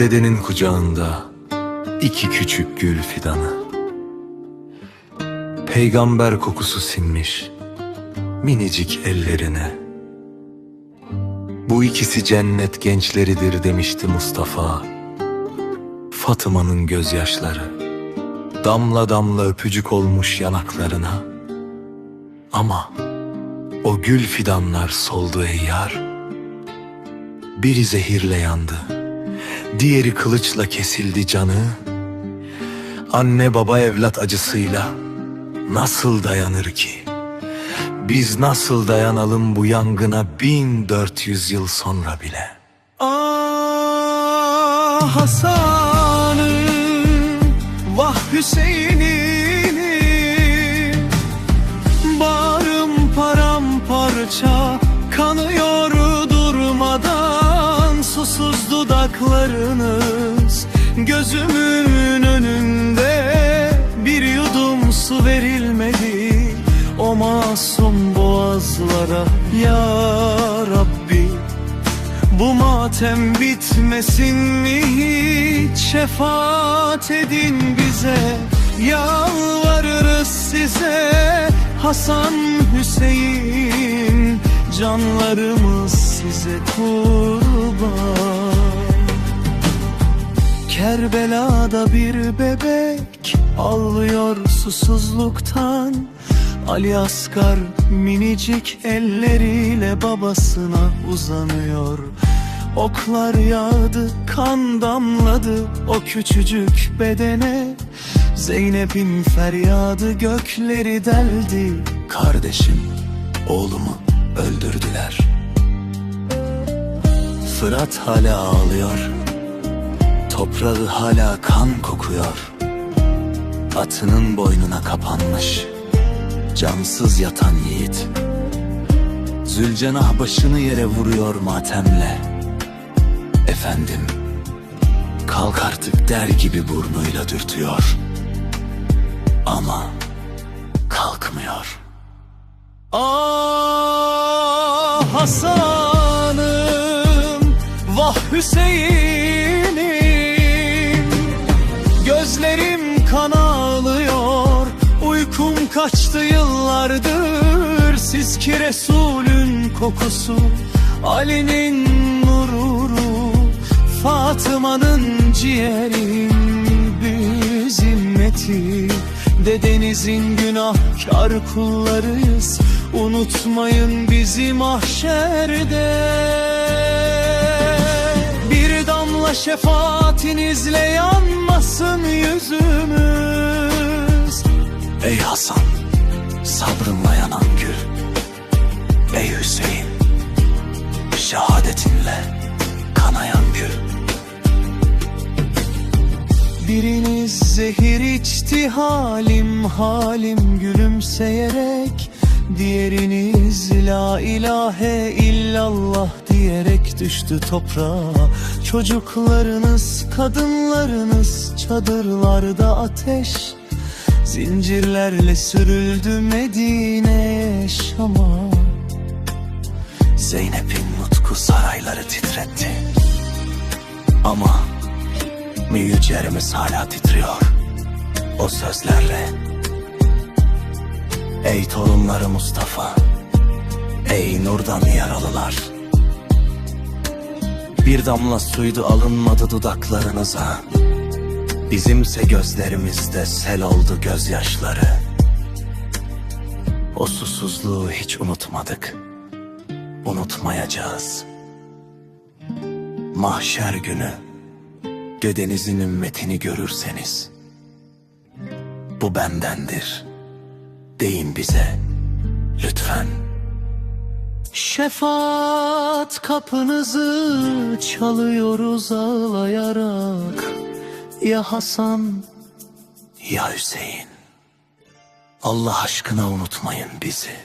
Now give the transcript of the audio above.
Dedenin kucağında iki küçük gül fidanı. Peygamber kokusu sinmiş minicik ellerine. Bu ikisi cennet gençleridir demişti Mustafa. Fatıma'nın gözyaşları damla damla öpücük olmuş yanaklarına. Ama o gül fidanlar soldu ey yar. Biri zehirle yandı. Diğeri kılıçla kesildi canı. Anne baba evlat acısıyla nasıl dayanır ki? Biz nasıl dayanalım bu yangına 1400 yıl sonra bile? Ah Hasan'ım Vah Hüseyin'im Bağrım paramparça Kanıyor dudaklarınız Gözümün önünde Bir yudum su verilmedi. O masum boğazlara Ya Rabbi bu matem bitmesin mi hiç? Şefaat edin bize Yalvarırız size. Hasan Hüseyin Canlarımız size kurban Kerbela'da bir bebek ağlıyor susuzluktan. Ali Asgar minicik elleriyle babasına uzanıyor. Oklar yağdı, kan damladı o küçücük bedene. Zeynep'in feryadı gökleri deldi Kardeşim, oğlumu öldürdüler. Fırat hala ağlıyor Toprağı hala kan kokuyor. Atının boynuna kapanmış Cansız yatan yiğit. Zülcenah başını yere vuruyor matemle. Efendim Kalk artık der gibi burnuyla dürtüyor. Ama Kalkmıyor. Ah Hasan'ım Vah Hüseyin'im Gözlerim kan ağlıyor. Uykum kaçtı yıllardır. Siz ki Resulün kokusu Ali'nin nururu Fatıma'nın ciğeri Bizim eti Dedenizin günahkar kullarıyız. Unutmayın bizi mahşerde Şefaatinizle yanmasın yüzümüz. Ey Hasan, sabrınla yanan gül. Ey Hüseyin, şehadetinle kanayan gül. Biriniz zehir içti halim halim gülümseyerek. Diğeriniz la ilahe illallah diyerek düştü toprağa. Çocuklarınız, kadınlarınız çadırlarda ateş. Zincirlerle sürüldü Medine'ye Şam'a. Zeynep'in nutku sarayları titretti. Ama Müyücerimiz hala titriyor. O sözlerle Ey torunları Mustafa Ey nurdan yaralılar Bir damla suydu alınmadı dudaklarınıza. Bizimse gözlerimizde sel oldu gözyaşları. O susuzluğu hiç unutmadık. Unutmayacağız. Mahşer günü Dedenizin ümmetini görürseniz Bu bendendir. Deyin bize lütfen Şefaat kapınızı çalıyoruz ağlayarak. Ya Hasan ya Hüseyin. Allah aşkına unutmayın bizi